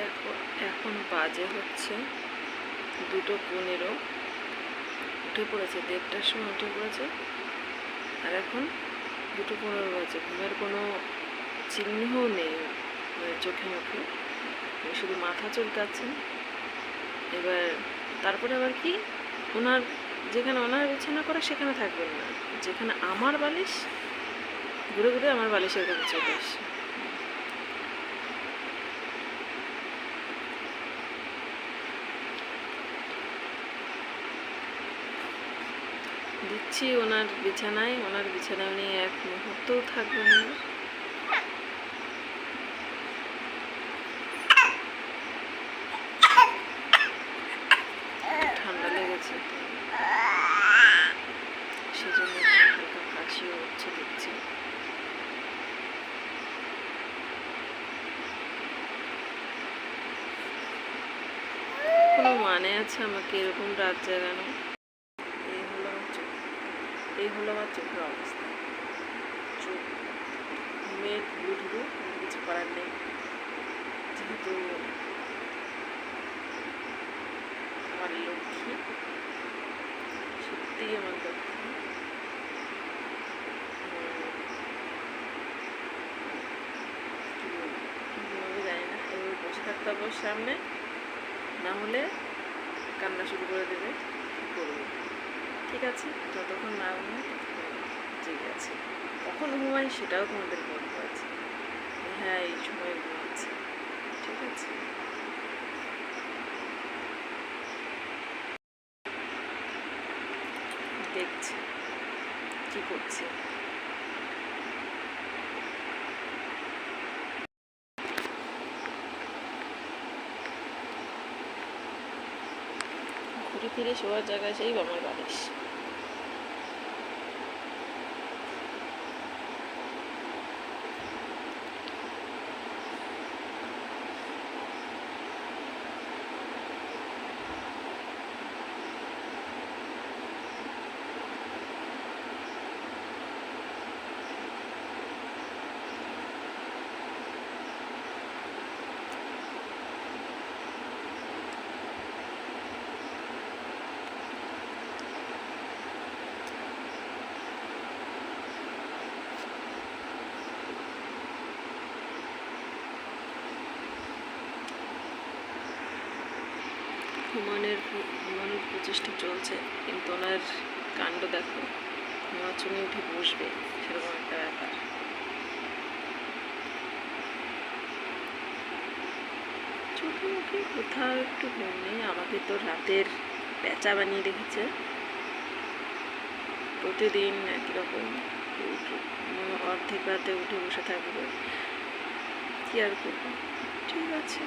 দেখো, এখন বাজে হচ্ছে দুটো পনেরো। উঠে পড়েছে, দেড়টার সময় উঠে পড়েছে। আর এখন দুটো পনেরো বাজে। ঘুমের কোনো চিহ্নও নেই মানে চোখে মুখে। শুধু মাথা চুলকাচ্ছেন। এবার তারপরে আবার কি? ওনার যেখানে ওনার বিছানা করে সেখানে থাকবেন না। যেখানে আমার বালিশ, ঘুরে ঘুরে আমার বালিশের কাছে চলে আসে। দিচ্ছি ওনার বিছানায়। ওনার বিছানায় উনি এক মুহূর্তও থাকবেন না। ঠান্ডা লেগেছে। সেজন্য কাশিও হচ্ছে, দেখছি। কোনো মানে আছে আমাকে এরকম রাত জাগানো এই হলো আমার চোখ এই হলো আমার চোখের অবস্থা। চোখ ঢুলু কোনো কিছু করার নেই। যেহেতু আমার লক্ষ্মী, সত্যিই আমার লক্ষ্মী। বসে থাকতে হবে সামনে, না হলে কান্না শুরু করে দেবে। ঠিক আছে? যতক্ষণ না ঘুমাই ঠিক আছে। কখন ঘুমাই সেটাও তোমাদের বলতে আছে হ্যাঁ এই সময় ঘুমাচ্ছি। ঠিক আছে? দেখছি। কি করছে? ঘুরে ফিরে শোয়ার জায়গায় সেই আমার বালিশ ঘুমানোর ঘুমানোর প্রচেষ্টা চলছে, কিন্তু ওনার কাণ্ড দেখো ঘুমাচ্ছনে উঠে বসবে, সেরকম একটা ব্যাপার। চোখে মুখে কোথাও একটু ঘুম নেই আমাকে তো রাতের প্যাঁচা বানিয়ে রেখেছে। প্রতিদিন একই রকম অর্ধেক রাতে উঠে বসে থাকবে। কি আর করব? ঠিক আছে।